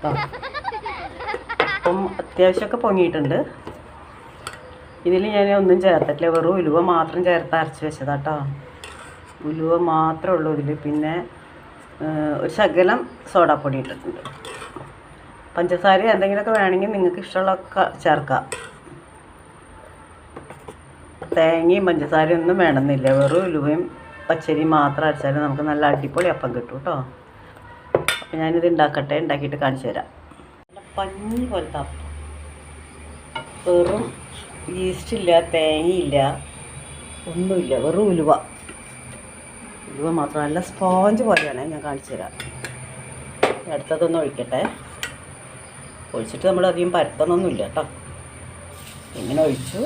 അപ്പം അത്യാവശ്യമൊക്കെ പൊങ്ങിയിട്ടുണ്ട്. ഇതിൽ ഞാൻ ഒന്നും ചേർത്തിട്ടില്ല. വെറും ഉലുവ മാത്രം ചേർത്ത് അരച്ച് വെച്ചതാട്ടോ. ഉലുവ മാത്രമേ ഉള്ളൂ ഇതിൽ പിന്നെ ഒരു ശകലം സോഡാപ്പൊടി ഇട്ടിട്ടുണ്ട്. പഞ്ചസാര എന്തെങ്കിലുമൊക്കെ വേണമെങ്കിൽ നിങ്ങൾക്ക് ഇഷ്ടമുള്ള ചേർക്കാം. തേങ്ങയും പഞ്ചസാരയും ഒന്നും വേണമെന്നില്ല. വെറും ഉലുവയും പച്ചരിയും മാത്രം അരച്ചാലും നമുക്ക് നല്ല അടിപൊളി അപ്പം കിട്ടും കേട്ടോ. അപ്പം ഞാനിത് ഉണ്ടാക്കട്ടെ ഉണ്ടാക്കിയിട്ട് കാണിച്ചു തരാം. പഞ്ഞി പോലത്തെ അപ്പം. വെറും ഈസ്റ്റില്ല തേങ്ങയില്ല ഒന്നുമില്ല വെറും ഉലുവ. ഉലുവ മാത്രം നല്ല സ്പോഞ്ച് പോലെയാണ് ഞാൻ കാണിച്ചു തരാം. അടുത്തതൊന്ന് ഒഴിക്കട്ടെ. ഒഴിച്ചിട്ട് നമ്മൾ അധികം പരത്തണമൊന്നുമില്ല കേട്ടോ ഇങ്ങനെ ഒഴിച്ചു.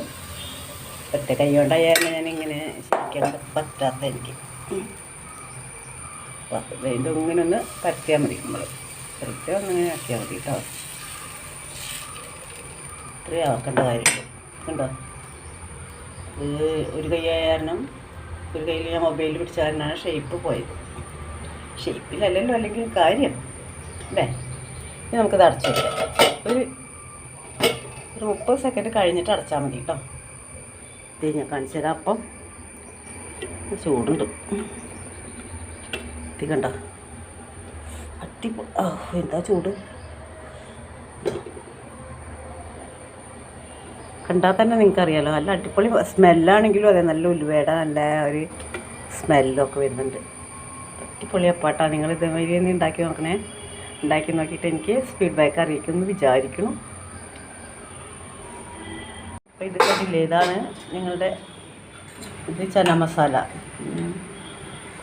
ഒറ്റ കൈ കൊണ്ടായാലും ഞാൻ ഇങ്ങനെ ശരിക്കാൻ പറ്റാത്ത എനിക്ക്. അപ്പോൾ ഇത് ഇങ്ങനെ ഒന്ന് പരത്തിയാൽ മതി നമ്മൾ പരത്തി ഒന്നിങ്ങനെ ആക്കിയാൽ മതി കേട്ടോ ഇത്രയും ആക്കേണ്ട കാര്യമുണ്ട് കണ്ടോ? ഇത് ഒരു കൈയായ കാരണം ഒരു കയ്യിൽ ഞാൻ മൊബൈലിൽ പിടിച്ച കാരണമാണ് ഷേപ്പ് പോയത്. ഷേപ്പിലല്ലല്ലോ അല്ലെങ്കിൽ കാര്യം. അല്ലേ? ഇനി നമുക്കിത് അടച്ചു വയ്ക്കാം ഒരു ഒരു മുപ്പത് സെക്കൻഡ് കഴിഞ്ഞിട്ട് അടച്ചാൽ മതി കേട്ടോ ഇത് ഞാൻ കാണിച്ചു തരാം. അപ്പം ചൂടുണ്ട്. ഇത് കണ്ട? അടിപൊ ആ എന്താ ചൂട്? കണ്ടാൽ തന്നെ നിങ്ങൾക്കറിയാലോ നല്ല അടിപൊളി സ്മെല്ലാണെങ്കിലും അതെ നല്ല ഉലുവേട നല്ല ഒരു സ്മെല്ലൊക്കെ വരുന്നുണ്ട്. അടിപൊളി അപ്പാട്ടാ. നിങ്ങൾ ഇതേമാതിരി തന്നെ ഉണ്ടാക്കി നോക്കണേ. ഉണ്ടാക്കി നോക്കിയിട്ട് എനിക്ക് ഫീഡ്ബാക്ക് അറിയിക്കുമെന്ന് വിചാരിക്കണം അപ്പോൾ ഇത് ഇതാണ് നിങ്ങളുടെ ഇത് ചന മസാല.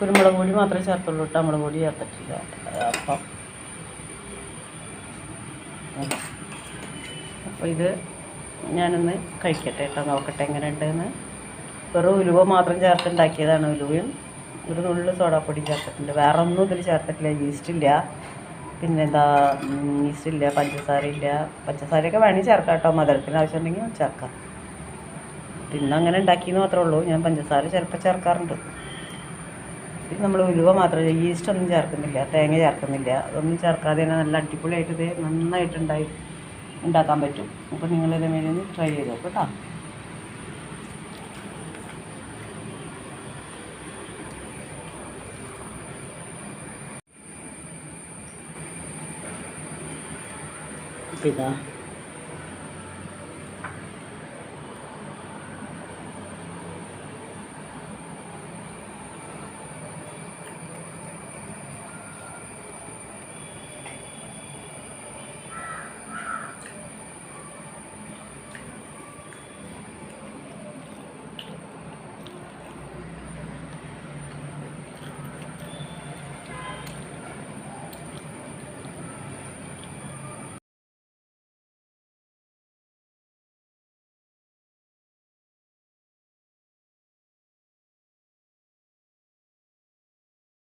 കുരുമുളക് പൊടി മാത്രമേ ചേർത്തുള്ളൂ കേട്ടോ. മുളക് പൊടി ചേർത്തിട്ടില്ല. അപ്പം അപ്പോൾ ഇത് ഞാനൊന്ന് കഴിക്കട്ടെ കേട്ടോ. നോക്കട്ടെ എങ്ങനെ ഉണ്ടെന്ന്. വെറും ഉലുവ മാത്രം ചേർത്തുണ്ടാക്കിയതാണ് ഉലുവയും. ഒരു നുള്ളു സോഡാപ്പൊടി ചേർത്തിട്ടുണ്ട്. വേറെ ഒന്നും ഇതിൽ ചേർത്തിട്ടില്ല. ഈസ്റ്റ് ഇല്ല. പിന്നെന്താ ഈസ്റ്റ് ഇല്ല പഞ്ചസാര ഇല്ല. പഞ്ചസാരയൊക്കെ വേണമെങ്കിൽ ചേർക്കാം കേട്ടോ. മധുരത്തിന് ആവശ്യമുണ്ടെങ്കിൽ ചേർക്കാം. പിന്നെ അങ്ങനെ ഉണ്ടാക്കിയെന്ന് മാത്രമേ ഉള്ളൂ. ഞാൻ പഞ്ചസാര ചിലപ്പോൾ ചേർക്കാറുണ്ട്. നമ്മൾ ഉലുവ മാത്രമേ ഈസ്റ്റ് ഒന്നും ചേർക്കുന്നില്ല തേങ്ങ ചേർക്കുന്നില്ല. അതൊന്നും ചേർക്കാതെ തന്നെ നല്ല അടിപൊളിയായിട്ട് ഇത് നന്നായിട്ടുണ്ടായി ഉണ്ടാക്കാൻ പറ്റും. അപ്പോൾ നിങ്ങളിത് ഒന്ന് ട്രൈ ചെയ്ത് നോക്കും കേട്ടോ ഇതാ.